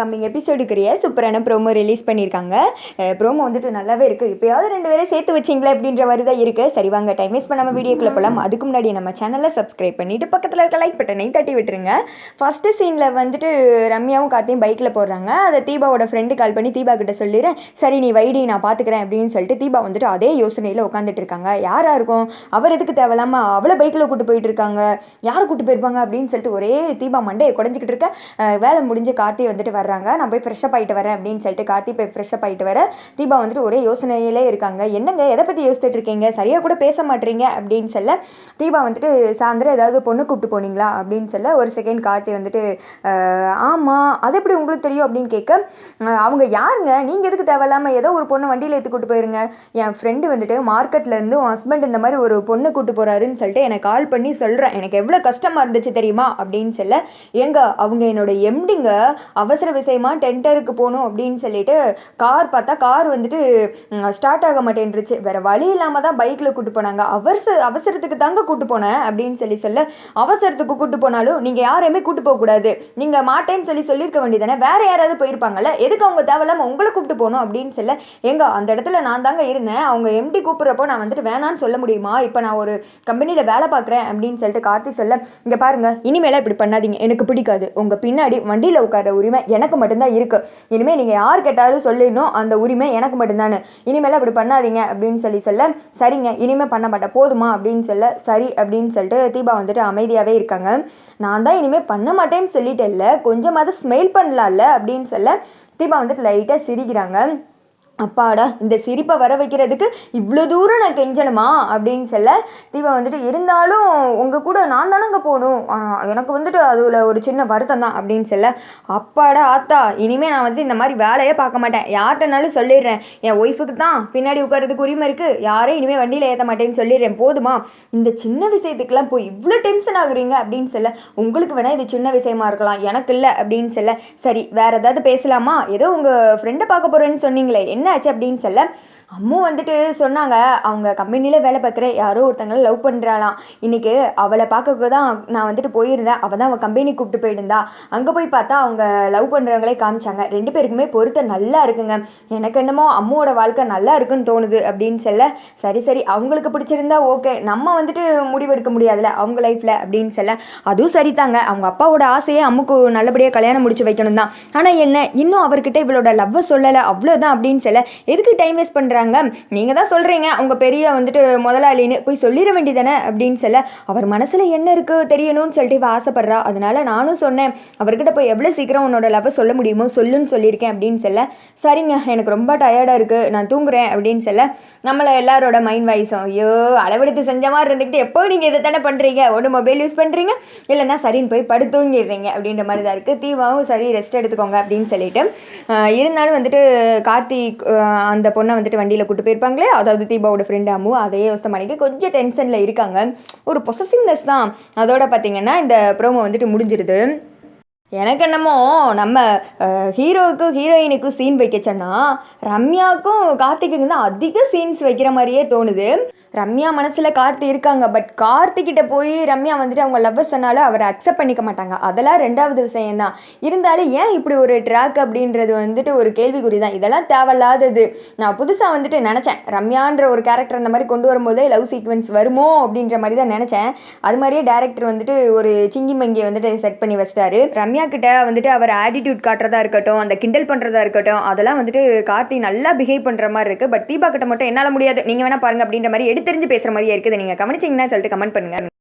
Coming எபிசோடுக்குரிய சூப்பரான promo release பண்ணியிருக்காங்க. Promo வந்துட்டு நல்லாவே இருக்குது இப்போயாவது ரெண்டு பேரும் சேர்த்து வச்சிங்களே அப்படின்ற மாதிரி தான் இருக்குது சரி வாங்க டைம் வேஸ்ட் பண்ணாமல் வீடியோக்குள்ளே போகலாம் அதுக்கு முன்னாடி நம்ம சேனலை சப்ஸ்கிரைப் பண்ணிவிட்டு பக்கத்தில் இருக்க லைக் பட்டனையும் தட்டி விட்டுருங்க. ஃபஸ்ட்டு சீனில் வந்துட்டு ரம்யாவும் கார்த்தியும் பைக்கில் போடுறாங்க அதை தீபாவோட ஃப்ரெண்டு கால் பண்ணி தீபா கிட்ட சொல்லிடுறேன் சரி நீ வைடி நான் பார்த்துக்கிறேன் அப்படின்னு சொல்லிட்டு தீபா வந்துட்டு அதே யோசனையில் உட்காந்துட்டு இருக்காங்க. யாராக இருக்கும்? அவர் எதுக்கு தேவையில்லாமல் அவ்வளோ பைக்கில் கூட்டு போயிட்டு இருக்காங்க? யார் கூப்பிட்டு போயிருப்பாங்க? அப்படின்னு சொல்லிட்டு ஒரே தீபா மண்டையை குடஞ்சிக்கிட்டு இருக்க. வேலை முடிஞ்சு கார்த்தி வந்துட்டு வர்றாங்க. நான் போய் ஃப்ரெஷ்ஷப் ஆகிட்டு வரேன் அப்படின்னு சொல்லிட்டு கார்த்தி போய் ஃப்ரெஷ்ஷப் ஆகிட்டு வர தீபா வந்துட்டு ஒரே யோசனையிலே இருக்காங்க. என்னங்க? எதை பற்றி யோசிச்சுட்டு இருக்கீங்க? சரியாக கூட பேச மாட்டீங்க அப்படின்னு சொல்ல தீபா வந்துட்டு சாயந்தரம் ஏதாவது பொண்ணு கூப்பிட்டு போனீங்களா? அப்படின்னு சொல்ல ஒரு செகண்ட் கார்த்தி வந்துட்டு ஆமாம் அது எப்படி உங்களுக்கு தெரியும்? அப்படின்னு கேட்க அவங்க யாருங்க? நீங்கள் எதுக்கு தேவையில்லாமல் ஏதோ ஒரு பொண்ணை வண்டியில் ஏற்றி கூட்டு போயிருங்க. என் ஃப்ரெண்டு வந்துட்டு மார்க்கெட்லேருந்து உன் ஹஸ்பண்ட் இந்த மாதிரி ஒரு பொண்ணு கூட்டு போகிறாருன்னு சொல்லிட்டு எனக்கு கால் பண்ணி சொல்கிறேன் எனக்கு எவ்வளோ கஷ்டமாக இருந்துச்சு தெரியுமா? அப்படின்னு சொல்ல ஏங்க அவங்க என்னோட எம்டிங்க அவசர விஷயமா டென்டருக்கு போகணும் அப்படின்னு சொல்லிட்டு கார் பார்த்தா கார் வந்துட்டு ஸ்டார்ட் ஆக மாட்டேன்ருச்சு வேற வழி இல்லாமல் தான் பைக்கில் கூட்டு போனாங்க. அவசர அவசரத்துக்கு தாங்க கூட்டு போனேன் அப்படின்னு சொல்லி சொல்ல அவசரத்துக்கு கூட்டு போனாலும் நீங்கள் யாரையுமே கூட்டு போகக்கூடாது நீங்கள் மாட்டேன்னு சொல்லி சொல்லியிருக்க வேண்டியதானே வேற யாராவது போயிருப்பாங்கல்ல. எதுக்கு அவங்க தேவையில்லாமல் உங்களை கூப்பிட்டு போகணும் அப்படின்னு சொல்ல எங்க அந்த இடத்துல நான் தாங்க இருந்தேன். அவங்க எம்டி கூப்பிட்றப்போ நான் வந்துட்டு வேணான்னு சொல்ல முடியுமா? இப்போ நான் ஒரு கம்பெனியில் வேலை பார்க்குறேன் அப்படின்னு சொல்லிட்டு கார்த்தி சொல்ல இங்கே பாருங்க இனிமேலாம் இப்படி பண்ணாதீங்க. எனக்கு பிடிக்காது. உங்கள் பின்னாடி வண்டியில் உட்கார உரிமை எனக்கு மட்டும்தான் இருக்குது இனிமேல் நீங்கள் யார் கேட்டாலும் சொல்லிடணும் அந்த உரிமை எனக்கு மட்டும்தானே இனிமேல் அப்படி பண்ணாதீங்க அப்படின்னு சொல்லி சொல்ல சரிங்க இனிமேல் பண்ண மாட்டேன் போதுமா அப்படின்னு சொல்ல சரி அப்படின்னு சொல்லிட்டு தீபா வந்துட்டு அமைதியாகவே இருக்காங்க. நான் தான் இனிமேல் பண்ண மாட்டேன்னு சொல்லிட்டேன்ல கொஞ்சமாவது ஸ்மெயில் பண்ணலாம்ல அப்படின்னு சொல்ல தீபா வந்துட்டு லைட்டாக சிரிக்கிறாங்க. அப்பாடா இந்த சிரிப்பை வர வைக்கிறதுக்கு இவ்வளோ தூரம் நான் கெஞ்சணுமா? அப்படின்னு சொல்ல தீபா வந்துட்டு இருந்தாலும் உங்கள் கூட நான் தானங்க போகணும். எனக்கு வந்துட்டு அதில் ஒரு சின்ன வருத்தம் தான் அப்படின்னு சொல்ல அப்பாடா ஆத்தா இனிமேல் நான் வந்து இந்த மாதிரி வேலையே பார்க்க மாட்டேன். யார்கிட்டனாலும் சொல்லிடுறேன். என் ஒய்ஃபுக்கு தான் பின்னாடி உட்காரதுக்கு உரிமை இருக்குது யாரையும் இனிமேல் வண்டியில் ஏற்ற மாட்டேன்னு சொல்லிடுறேன். போதுமா? இந்த சின்ன விஷயத்துக்கெல்லாம் போய் இவ்வளோ டென்ஷன் ஆகுறீங்க? அப்படின்னு சொல்ல உங்களுக்கு வேணால் இது சின்ன விஷயமா இருக்கலாம். எனக்கு இல்லை அப்படின்னு சொல்ல சரி வேறு ஏதாவது பேசலாமா? ஏதோ உங்கள் ஃப்ரெண்டை பார்க்க போகிறேன்னு சொன்னீங்களே. என்ன ஆச்சு அப்படின்னு சொல்ல அம்மு வந்துட்டு சொன்னாங்க அவங்க கம்பெனியில் வேலை பார்க்குற யாரோ ஒருத்தங்களை லவ் பண்ணுறாளாம் இன்னைக்கு அவளை பார்க்க தான் நான் வந்துட்டு போயிருந்தேன். அவள் தான் அவள் கம்பெனி கூப்பிட்டு போயிருந்தா. அங்கே போய் பார்த்தா அவங்க லவ் பண்ணுறவங்களே காமிச்சாங்க. ரெண்டு பேருக்குமே பொருத்தம் நல்லா இருக்குங்க. எனக்கு என்னமோ அம்முவோட வாழ்க்கை நல்லா இருக்குன்னு தோணுது அப்படின்னு சொல்ல சரி சரி அவங்களுக்கு பிடிச்சிருந்தா ஓகே நம்ம வந்துட்டு முடிவெடுக்க முடியாதுல்ல அவங்க லைஃப்பில் அப்படின்னு சொல்ல அதுவும் சரிதாங்க. அவங்க அப்பாவோட ஆசையே அம்முக்கு நல்லபடியாக கல்யாணம் முடிச்சு வைக்கணும் தான் ஆனால் என்ன இன்னும் அவர்கிட்ட இவளோட லவ்வை சொல்லலை அவ்வளோதான் அப்படின்னு சொல்ல எதுக்கு டைம் வேஸ்ட் பண்ணுற பண்ணுறாங்க நீங்கள் தான் சொல்கிறீங்க உங்கள் பெரிய வந்துட்டு முதலாளின்னு போய் சொல்லிட வேண்டியதானே அப்படின்னு சொல்ல அவர் மனசில் என்ன இருக்குது தெரியணும்னு சொல்லிட்டு இவ ஆசைப்பட்றா. அதனால் நானும் சொன்னேன். அவர்கிட்ட போய் எவ்வளோ சீக்கிரம் உன்னோட லவ்வை சொல்ல முடியுமோ சொல்லுன்னு சொல்லியிருக்கேன் அப்படின்னு சொல்ல சரிங்க எனக்கு ரொம்ப டயர்டாக இருக்குது நான் தூங்குறேன் அப்படின்னு சொல்ல நம்மளை எல்லாரோட மைண்ட் வாய்ஸும் ஐயோ அளவெடுத்து செஞ்ச மாதிரி இருந்துக்கிட்டு எப்போ நீங்கள் இதை தானே பண்ணுறீங்க ஒன்று மொபைல் யூஸ் பண்ணுறீங்க இல்லைன்னா சரின்னு போய் படு தூங்கிடுறீங்க அப்படின்ற மாதிரி தான் இருக்குது தீவாவும் சரி ரெஸ்ட் எடுத்துக்கோங்க அப்படின்னு சொல்லிட்டு இருந்தாலும் வந்துட்டு கார்த்திக் அந்த பொண்ணை வந்துட்டு வண்டியில் கூட்டு போயிருப்பாங்களே அதாவது தீபாவோட ஃப்ரெண்ட் அம்மு அதே யோசனை பண்ணிக்க கொஞ்சம் டென்ஷனில் இருக்காங்க. ஒரு பொசசிவ்னஸ் தான். அதோட பார்த்தீங்கன்னா இந்த ப்ரோமோ வந்துட்டு முடிஞ்சிருது. எனக்கு என்னமோ நம்ம ஹீரோவுக்கும் ஹீரோயினுக்கும் சீன் வைக்க சொன்னால் ரம்யாவுக்கும் கார்த்திக்குக்கும் தான் அதிக சீன்ஸ் வைக்கிற மாதிரியே தோணுது. ரம்யா மனசில் கார்த்தி இருக்காங்க பட் கார்த்திக்கிட்ட போய் ரம்யா வந்துட்டு அவங்க லவ்வர் சொன்னாலும் அவரை அக்செப்ட் பண்ணிக்க மாட்டாங்க. அதெல்லாம் ரெண்டாவது விஷயம்தான் இருந்தாலும் ஏன் இப்படி ஒரு ட்ராக் அப்படின்றது வந்துட்டு ஒரு கேள்விக்குறி தான். இதெல்லாம் தேவையில்லாதது. நான் புதுசாக வந்துட்டு நினச்சேன். ரம்யான்ற ஒரு கேரக்டர் அந்த மாதிரி கொண்டு வரும்போதே லவ் சீக்வன்ஸ் வருமோ அப்படின்ற மாதிரி தான் நினச்சேன். அது மாதிரியே டேரக்டர் வந்துட்டு ஒரு சிங்கி மங்கியை வந்துட்டு செட் பண்ணி வச்சிட்டாரு. ரம்யா கிட்ட வந்துட்டு அவர் ஆட்டிடியூட் காட்டுறதா இருக்கட்டும் அந்த கிண்டல் பண்ணுறதா இருக்கட்டும் அதெல்லாம் வந்துட்டு கார்த்தி நல்லா பிஹேவ் பண்ணுற மாதிரி இருக்குது பட் தீபா கிட்ட மட்டும் என்னால் முடியாது. நீங்கள் வேணால் பாருங்க அப்படின்ற மாதிரி எடுத்தெறிஞ்சு பேசுகிற மாதிரியே இருக்குது. நீங்கள் கவனிச்சிங்கன்னா சொல்லிட்டு கமெண்ட் பண்ணுங்க.